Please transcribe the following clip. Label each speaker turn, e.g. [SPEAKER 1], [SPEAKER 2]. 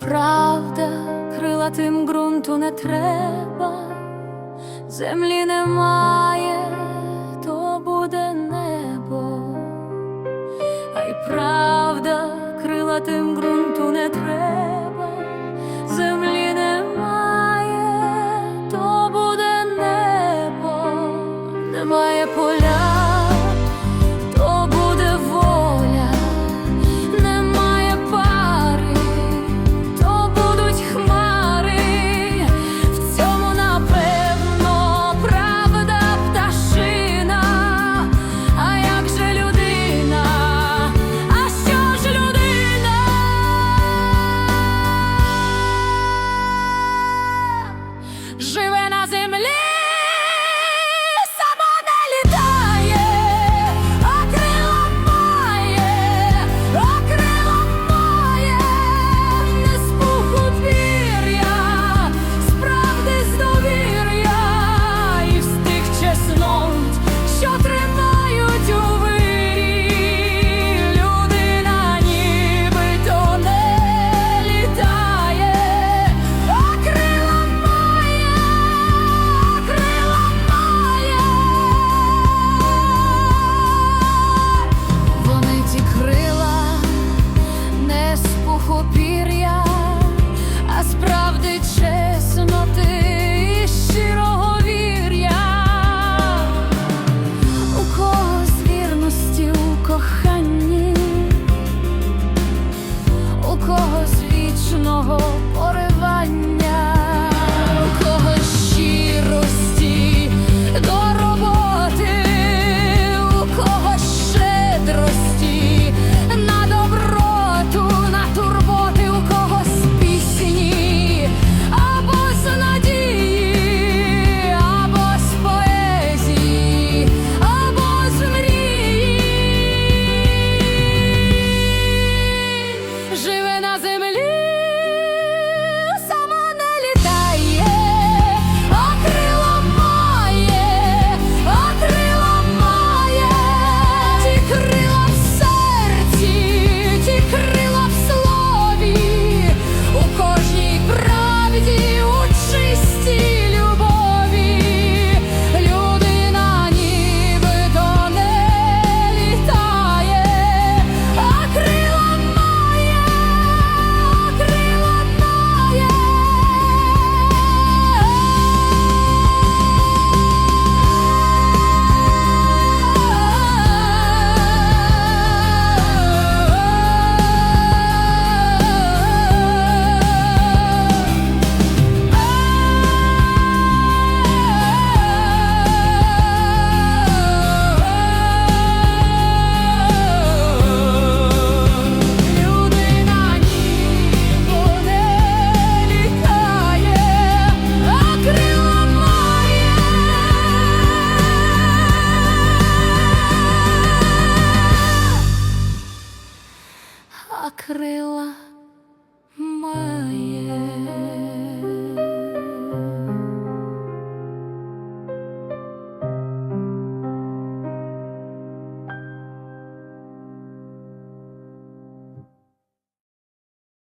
[SPEAKER 1] правда, крилатим ґрунту не треба, землі немає, то буде небо, а й правда, крилатим ґрунту не треба.